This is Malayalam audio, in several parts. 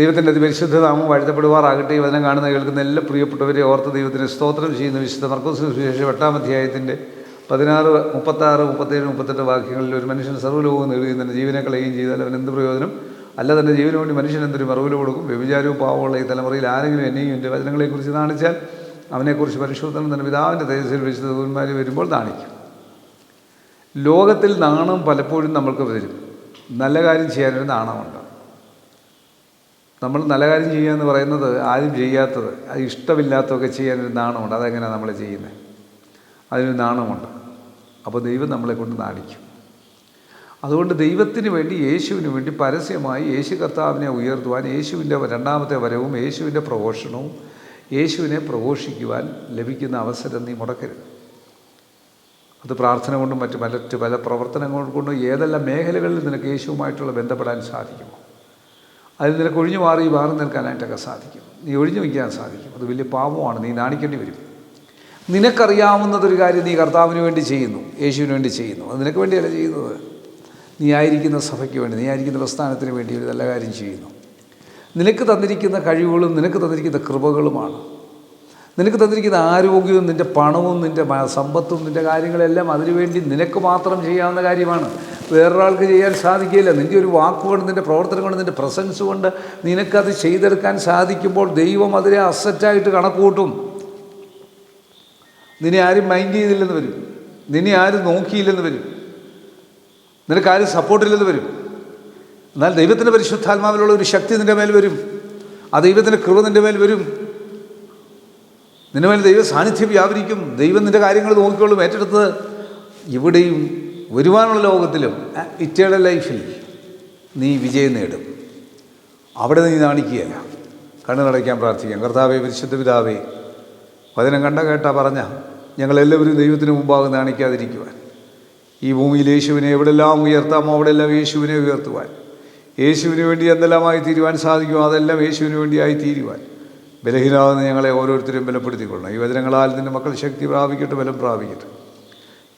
ദൈവത്തിന്റെ അതിപരിശുദ്ധ നാമം വാഴ്ത്തപ്പെടുവാറാകട്ടെ. ഈ വചനം കാണുന്ന കേൾക്കുന്ന എല്ലാ പ്രിയപ്പെട്ടവരെ ഓർത്ത് ദൈവത്തിന് സ്തോത്രം ചെയ്യുന്ന വിശുദ്ധ മർക്കോസ് സുവിശേഷം എട്ടാം അധ്യായത്തിന്റെ പതിനാറ് മുപ്പത്താറ് മുപ്പത്തേഴ് മുപ്പത്തെട്ട് വാക്യങ്ങളിൽ ഒരു മനുഷ്യൻ സർവലോകവും നേടുകയും തന്നെ ജീവനെ കളയുകയും ചെയ്താൽ അവൻ എന്ത് പ്രയോജനം? അല്ല തന്നെ ജീവന് വേണ്ടി മനുഷ്യൻ എന്തൊരു മറുപടി കൊടുക്കും? വ്യഭിചാരവും പാവമുള്ള ഈ തലമുറയിൽ ആരെങ്കിലും എന്നെയും എന്റെ വചനങ്ങളെക്കുറിച്ച് നാണിച്ചാൽ അവനെക്കുറിച്ച് പരിശോധന തന്നെ പിതാവിന്റെ തേജസ്സിൽ വിശുദ്ധ വരുമ്പോൾ നാണിക്കും ലോകത്തിൽ നാണം പലപ്പോഴും നമ്മൾക്ക് വരും. നല്ല കാര്യം ചെയ്യാനൊരു നാണമുണ്ട്. നമ്മൾ നല്ല കാര്യം ചെയ്യുക എന്ന് പറയുന്നത് ആരും ചെയ്യാത്തത് അത് ഇഷ്ടമില്ലാത്തതൊക്കെ ചെയ്യാനൊരു നാണമുണ്ട്. അതെങ്ങനെയാണ് നമ്മൾ ചെയ്യുന്നത് അതിനൊരു നാണമുണ്ട്. അപ്പോൾ ദൈവം നമ്മളെ കൊണ്ട് നാണിക്കും. അതുകൊണ്ട് ദൈവത്തിന് വേണ്ടി യേശുവിന് വേണ്ടി പരസ്യമായി യേശു കർത്താവിനെ ഉയർത്തുവാൻ യേശുവിന്റെ രണ്ടാമത്തെ വരവും യേശുവിന്റെ പ്രഘോഷണവും യേശുവിനെ പ്രഘോഷിക്കുവാൻ ലഭിക്കുന്ന അവസരം നീ മുടക്കരുത്. അത് പ്രാർത്ഥന കൊണ്ടും മറ്റ് മറ്റ് പല പ്രവർത്തനങ്ങൾ കൊണ്ടും ഏതെല്ലാം മേഖലകളിൽ നിനക്ക് യേശുവുമായിട്ടുള്ള ബന്ധപ്പെടാൻ സാധിക്കുമോ? അതിൽ നിനക്ക് ഒഴിഞ്ഞു മാറി മാറി നിൽക്കാനായിട്ടൊക്കെ സാധിക്കും. നീ ഒഴിഞ്ഞു വയ്ക്കാൻ സാധിക്കും. അത് വലിയ പാപമാണ്. നീ നാണിക്കേണ്ടി വരും. നിനക്കറിയാവുന്നതൊരു കാര്യം നീ കർത്താവിന് വേണ്ടി ചെയ്യുന്നു യേശുവിന് വേണ്ടി ചെയ്യുന്നു. അത് നിനക്ക് വേണ്ടിയല്ല ചെയ്യുന്നത്. നീ ആയിരിക്കുന്ന സഭയ്ക്ക് വേണ്ടി നീ ആയിരിക്കുന്ന പ്രസ്ഥാനത്തിന് വേണ്ടി ഒരു നല്ല കാര്യം ചെയ്യുന്നു. നിനക്ക് തന്നിരിക്കുന്ന കഴിവുകളും നിനക്ക് തന്നിരിക്കുന്ന കൃപകളുമാണ്. നിനക്ക് തന്നിരിക്കുന്ന ആരോഗ്യവും നിന്റെ പണവും നിന്റെ സമ്പത്തും നിന്റെ കാര്യങ്ങളെല്ലാം അതിനുവേണ്ടി നിനക്ക് മാത്രം ചെയ്യാവുന്ന കാര്യമാണ്. വേറൊരാൾക്ക് ചെയ്യാൻ സാധിക്കില്ല നിന്റെ ഒരു വാക്കുകൊണ്ട് നിന്റെ പ്രവർത്തനം കൊണ്ട് നിന്റെ പ്രസൻസ് കൊണ്ട് നിനക്കത് ചെയ്തെടുക്കാൻ സാധിക്കുമ്പോൾ ദൈവം അതിനെ അസറ്റായിട്ട് കണക്ക് കൂട്ടും നിന്നെ ആരും മൈൻഡ് ചെയ്തില്ലെന്ന് വരും. നിന്നെ ആരും നോക്കിയില്ലെന്ന് വരും. നിനക്ക് നിനക്കാരും സപ്പോർട്ടില്ലെന്ന് വരും. എന്നാൽ ദൈവത്തിന്റെ പരിശുദ്ധാത്മാവിലുള്ള ഒരു ശക്തി നിന്റെ മേൽ വരും. ആ ദൈവത്തിന്റെ കൃപ നിന്റെ മേൽ വരും. നിന്റെ മേൽ ദൈവ സാന്നിധ്യം വ്യാപരിക്കും. ദൈവം നിന്റെ കാര്യങ്ങൾ നോക്കിക്കൊള്ളും. ഏറ്റെടുത്ത് ഇവിടെയും വരുവാനുള്ള ലോകത്തിലും ഇറ്റേണൽ ലൈഫിൽ നീ വിജയം നേടും. അവിടെ നീ നാണിക്കുകയല്ല കണ്ണു നടയ്ക്കാൻ പ്രാർത്ഥിക്കാം കർത്താവെ പരിശുദ്ധ പിതാവേ വചനം കണ്ട കേട്ടാ പറഞ്ഞ ഞങ്ങളെല്ലാവരും ദൈവത്തിന് മുമ്പാകെ നാണിക്കാതിരിക്കുവാൻ. ഈ ഭൂമിയിൽ യേശുവിനെ എവിടെല്ലാം ഉയർത്താമോ അവിടെല്ലാം യേശുവിനെ ഉയർത്തുവാൻ. യേശുവിന് വേണ്ടി എന്തെല്ലാമായി തീരുവാൻ സാധിക്കുമോ അതെല്ലാം യേശുവിന് വേണ്ടിയായി തീരുവാൻ ബലഹീനാകുന്ന ഞങ്ങളെ ഓരോരുത്തരും ബലപ്പെടുത്തിക്കൊള്ളണം. ഈ വചനങ്ങളാൽ നിന്റെ മക്കൾ ശക്തി പ്രാപിക്കട്ടെ ബലം പ്രാപിക്കട്ടെ.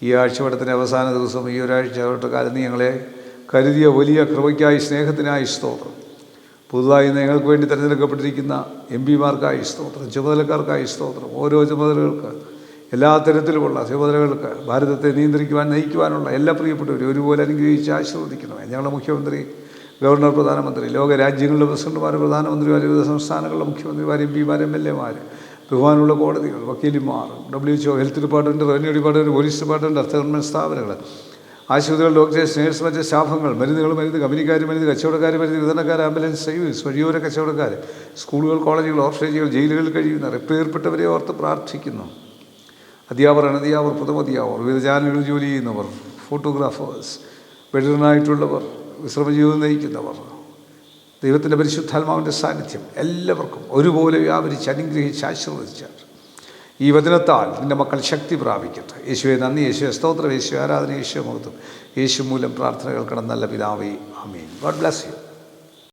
ഈ ആഴ്ചവട്ടത്തിന്റെ അവസാന ദിവസം ഈ ഒരാഴ്ച കാലം ഞങ്ങളെ കരുതിയ വലിയ കൃപയ്ക്കായി സ്നേഹത്തിനായി സ്തോത്രം. പുതുതായി ഞങ്ങൾക്ക് വേണ്ടി തിരഞ്ഞെടുക്കപ്പെട്ടിരിക്കുന്ന എം പിമാർക്കായി സ്തോത്രം ചുമതലക്കാർക്കായി സ്തോത്രം ഓരോ ചുമതലകൾക്ക് എല്ലാ തരത്തിലുമുള്ള ചുമതലകൾക്ക് ഭാരതത്തെ നിയന്ത്രിക്കുവാൻ നയിക്കുവാനുള്ള എല്ലാ പ്രിയപ്പെട്ടവരും ഒരുപോലെ അനുഗ്രഹിച്ച് ആശീർവദിക്കണമേ. ഞങ്ങളുടെ മുഖ്യമന്ത്രി ഗവർണർ പ്രധാനമന്ത്രി ലോക രാജ്യങ്ങളിലെ പ്രസിഡന്റുമാർ പ്രധാനമന്ത്രിമാർ വിവിധ സംസ്ഥാനങ്ങളിലെ മുഖ്യമന്ത്രിമാർ എം പിമാർ എം എൽ എമാർ ബഹുമാനുള്ള കോടതികൾ വക്കീലിമാർ W H O health department revenue department police department അർത്ഥ ഗവൺമെന്റ് സ്ഥാപനങ്ങൾ ആശുപത്രികൾ ഡോക്ടേഴ്സ് നേഴ്സ് മറ്റ് സ്റ്റാഫുകൾ മരുന്നുകൾ മരുന്ന് കമ്പനിക്കാർ മരുന്ന് കച്ചവടക്കാർ മരുന്ന് വിതരണക്കാർ ആംബുലൻസ് സർവീസ് വഴിയോര കച്ചവടക്കാർ സ്കൂളുകൾ കോളേജുകൾ ഓർഫനേജുകൾ ജയിലുകളിൽ കഴിയുന്ന റിപ്പേർപ്പെട്ടവരെ ഓർത്ത് പ്രാർത്ഥിക്കുന്നു. അധ്യാപകർ അനധ്യാപകർ പുതുമധ്യാപകർ വിവിധ ചാനലുകളിൽ ജോലി ചെയ്യുന്നവർ ഫോട്ടോഗ്രാഫേഴ്സ് വെടിനായിട്ടുള്ളവർ വിശ്രമജീവിതം നയിക്കുന്നവർ ദൈവത്തിന്റെ പരിശുദ്ധാത്മാവിന്റെ സാന്നിധ്യം എല്ലാവർക്കും ഒരുപോലെ വ്യാപരിച്ച് അനുഗ്രഹിച്ച് ആശീർവദിച്ചാൽ. ഈ വചനത്താൽ നിന്റെ മക്കൾ ശക്തി പ്രാപിക്കട്ടെ. യേശുവെ നന്ദി യേശു സ്തോത്രം യേശു ആരാധന യേശു മുഖത്തും യേശു മൂലം പ്രാർത്ഥന കേൾക്കണം നല്ല പിതാവേ ആമീൻ. God bless you.